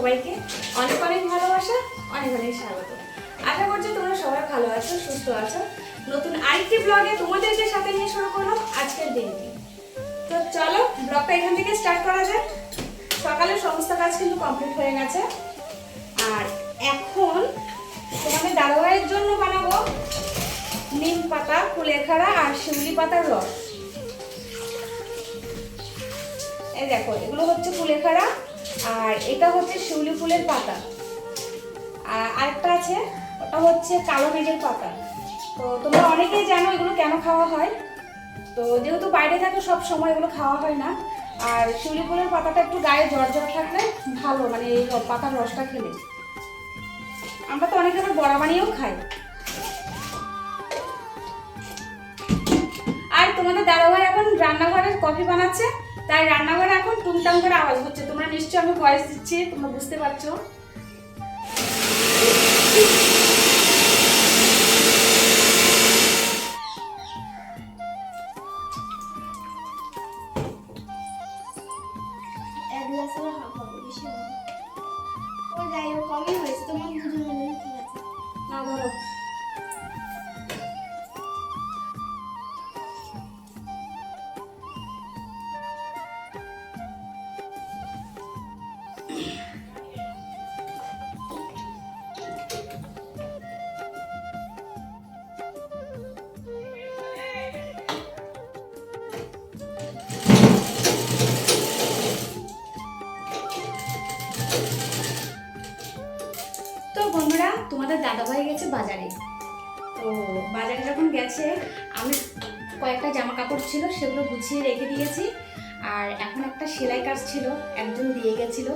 সবাইকে অনেক অনেক ভালোবাসা, অনেক অনেক স্বাগত। আশা করছি তোমরা সবাই ভালো আছো, সুস্থ আছো। নতুন আরেকটি ব্লগে তোমাদেরকে সাথে নিয়ে শুরু করলাম আজকের দিনটি। তো চলো ব্লগটা এখান থেকে স্টার্ট করা যাক। সকালে সমস্ত কাজ কিন্তু কমপ্লিট হয়ে গেছে। আর এখন তোমাদের দাদাভাইয়ের জন্য বানাবো নিম পাতা কুলেখাড়া আর শিউলি পাতার রস। এই দেখো, এগুলো হচ্ছে কুলেখাড়া আর এটা হচ্ছে শিউলি ফুলের পাতা। আর আরেকটা আছে, ওটা হচ্ছে কালো মেঘের পাতা। তো তোমরা অনেকেই জানো এগুলো কেন খাওয়া হয়। তো যেহেতু বাইরে থাকে, সব সময় এগুলো খাওয়া হয় না। আর শিউলি ফুলের পাতাটা একটু গায়ে জ্বর জ্বর থাকলে ভালো মানে এই পাতার রসটা খেলে। আমরা তো অনেকে আবার বড়া বানিয়েও খাই। আর তোমাদের দাদাভাই এখন রান্নাঘরে কফি বানাচ্ছে। তাই রান্নাঘরে এখন টুংটাং করে আওয়াজ হচ্ছে। তোমরা নিশ্চয়ই আমি ভয়েস দিচ্ছি তোমরা বুঝতে পারছ? না। ও তোমাদের দাদাভাই গেছে বাজারে। তো বাজারে যখন গেছে, আমি কয়েকটা জামা কাপড় ছিল, সেগুলো গুছিয়ে রেখে দিয়েছি। আর এখন একটা সেলাই কাজ ছিল, একজন দিয়ে গেছিল।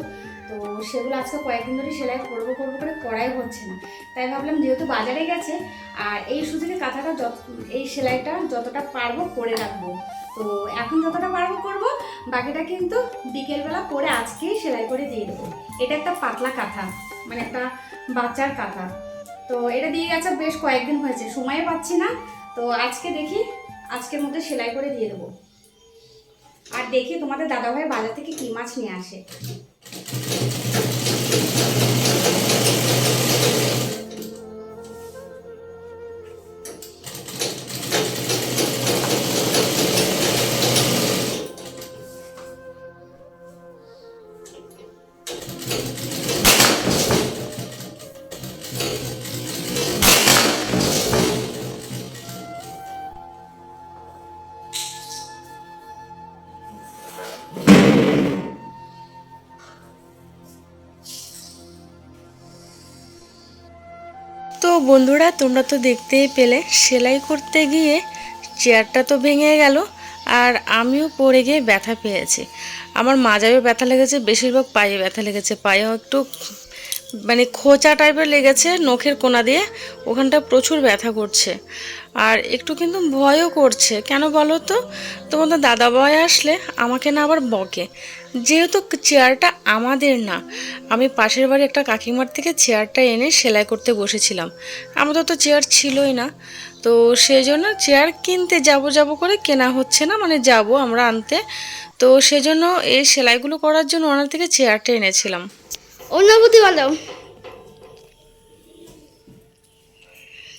তো সেগুলো আজকে কয়েকদিন ধরে সেলাই করব করব করে করাই হচ্ছে না। তাই ভাবলাম যেহেতু বাজারে গেছে, আর এই সুযোগে কাঁথাটা যত, এই সেলাইটা যতটা পারব করে রাখব। তো এখন যতটা পারব করব, বাকিটা কিন্তু বিকেলবেলা করে আজকেই সেলাই করে দিয়ে দেবো। এটা একটা পাতলা কাঁথা। মানে একটা বাচ্চার কাঁথা। তো এটা দিয়ে গেছে বেশ কয়েকদিন হয়েছে, সময় পাচ্ছি না। তো আজকে দেখি, আজকের মধ্যে সেলাই করে দিয়ে দেবো। আর দেখি তোমাদের দাদাভাই বাজার থেকে কী মাছ নিয়ে আসে। বন্ধুরা, তোমরা তো দেখতেই পেলে, সেলাই করতে গিয়ে চেয়ারটা তো ভেঙে গেল আর আমিও পড়ে গিয়ে ব্যথা পেয়েছি। আমার মাজায়ও ব্যথা লেগেছে, বেশিরভাগ পায়ে ব্যথা লেগেছে, পায়েও একটু মানে খোঁচা টাইপের লেগেছে নখের কোনা দিয়ে। ওখানটা প্রচুর ব্যথা করছে। আর একটু কিন্তু ভয়ও করছে। কেন বলো তো? তোমাদের দাদা বয় আসলে আমাকে না আবার বকে। যেহেতু চেয়ারটা আমাদের না, আমি পাশের বাড়ি একটা কাকিমার থেকে চেয়ারটা এনে সেলাই করতে বসেছিলাম। আমাদের তো চেয়ার ছিলই না। তো সেই জন্য চেয়ার কিনতে যাব যাব করে কেনা হচ্ছে না মানে যাব আমরা আনতে। তো সেজন্য এই সেলাইগুলো করার জন্য ওনার থেকে চেয়ারটা এনেছিলাম। অনুভূতি বলো।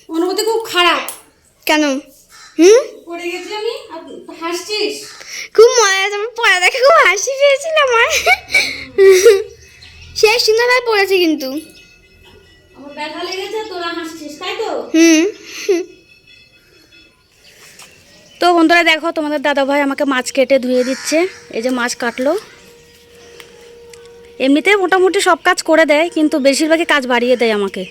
অনুভূতি খুব খারাপ। কেন? হুম? পড়ে গেছি আমি আর হাসছিস? খুব মজা আমার পড়া দেখে খুব হাসি পেয়েছিল আমার সে সুন্দরভাবে পড়েছে কিন্তু। আমার ব্যথা লেগেছে তোরা হাসছিস তাই তো? হুম। তো বন্ধুরা দেখো তোমাদের দাদা ভাই আমাকে মাছ কেটে ধুয়ে দিচ্ছে এই যে মাছ কাটলো। এমনিতে মোটামুটি সব কাজ করে দেয়, কিন্তু বেশিরভাগই কাজ বাড়িয়ে দেয় আমাকে।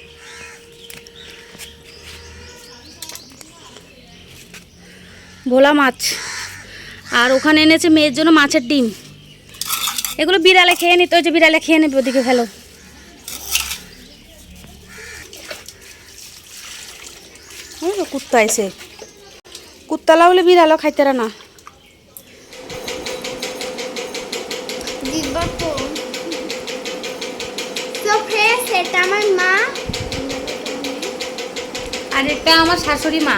ভোলা মাছ। আর ওখানে এনেছে মেয়ের জন্য মাছের ডিম। এগুলো বিড়ালে খেয়ে নিতে যে বিড়ালে খেয়ে নেবে ওদিকে ফেলো। কুত্তা এসে কুত্তালা হলে বিড়ালও খাইতে না দিব তো তো ফ্রেন্ডস এটা আমার মা। আর এটা আমার শাশুড়ি মা।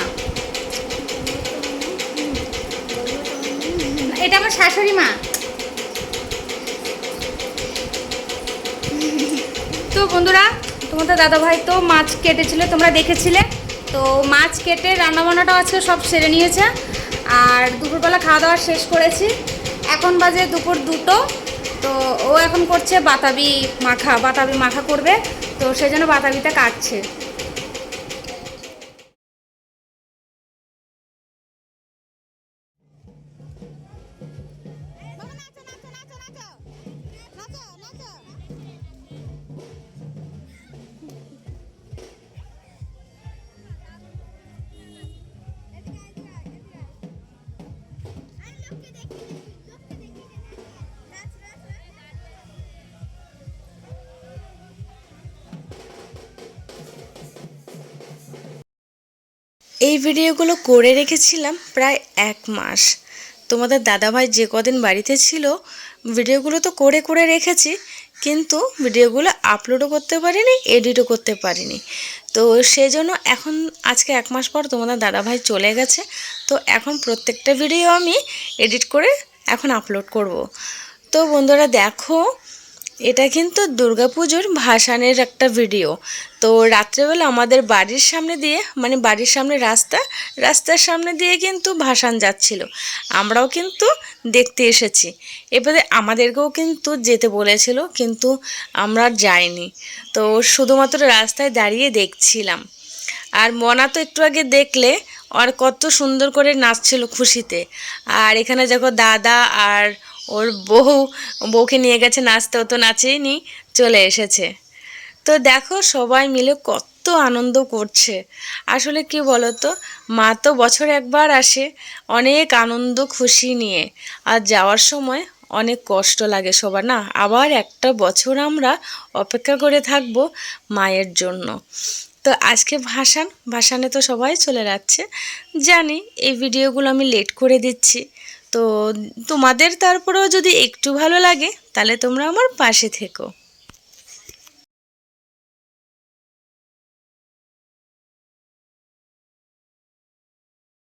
এটা আমার শাশুড়ি মা। তো বন্ধুরা, তোমাদের দাদাভাই তো মাছ কেটেছিল, তোমরা দেখেছিলে। তো মাছ কেটে রান্নাবান্নাটাও আজকে সব সেরে নিয়েছে। আর দুপুরবেলা খাওয়া দাওয়া শেষ করেছি। এখন বাজে দুপুর দুটো। তো ও এখন করছে বাতাবি মাখা বাতাবি মাখা করবে তো সেই জন্য বাতাবিটা কাটছে। এই ভিডিওগুলো করে রেখেছিলাম প্রায় এক মাস। তোমাদের দাদাভাই যে কদিন বাড়িতে ছিল, ভিডিওগুলো তো করে করে রেখেছি, কিন্তু ভিডিওগুলো আপলোডও করতে পারিনি, এডিটও করতে পারিনি। তো সেই জন্য এখন, আজকে এক মাস পর তোমাদের দাদাভাই চলে গেছে, তো এখন প্রত্যেকটা ভিডিও আমি এডিট করে এখন আপলোড করব। তো বন্ধুরা দেখো এটা কিন্তু দুর্গাপুজোর ভাসানের একটা ভিডিও। তো রাত্রেবেলা আমাদের বাড়ির সামনে দিয়ে মানে বাড়ির সামনে রাস্তা, রাস্তার সামনে দিয়ে কিন্তু ভাসান যাচ্ছিল। আমরাও কিন্তু দেখতে এসেছি। এবারে আমাদেরকেও কিন্তু যেতে বলেছিল, কিন্তু আমরা যাইনি। তো শুধুমাত্র রাস্তায় দাঁড়িয়ে দেখছিলাম। আর মনা তো একটু আগে দেখলে আর কত সুন্দর করে নাচছিল খুশিতে। আর এখানে দেখো দাদা আর ওর বউ, বউকে নিয়ে গেছে নাচতে তো নাচেইনি, চলে এসেছে। তো দেখো সবাই মিলে কত আনন্দ করছে। আসলে কি বলো তো মা তো বছর একবার আসে, অনেক আনন্দ খুশি নিয়ে। আর যাওয়ার সময় অনেক কষ্ট লাগে সবার, না? আবার একটা বছর আমরা অপেক্ষা করে থাকব মায়ের জন্য। তো আজকে ভাসান, ভাসানে তো সবাই চলে যাচ্ছে। জানি এই ভিডিওগুলো আমি লেট করে দিচ্ছি। তো তোমাদের তারপরেও যদি একটু ভালো লাগে তাহলে তোমরা আমার পাশে থেকো।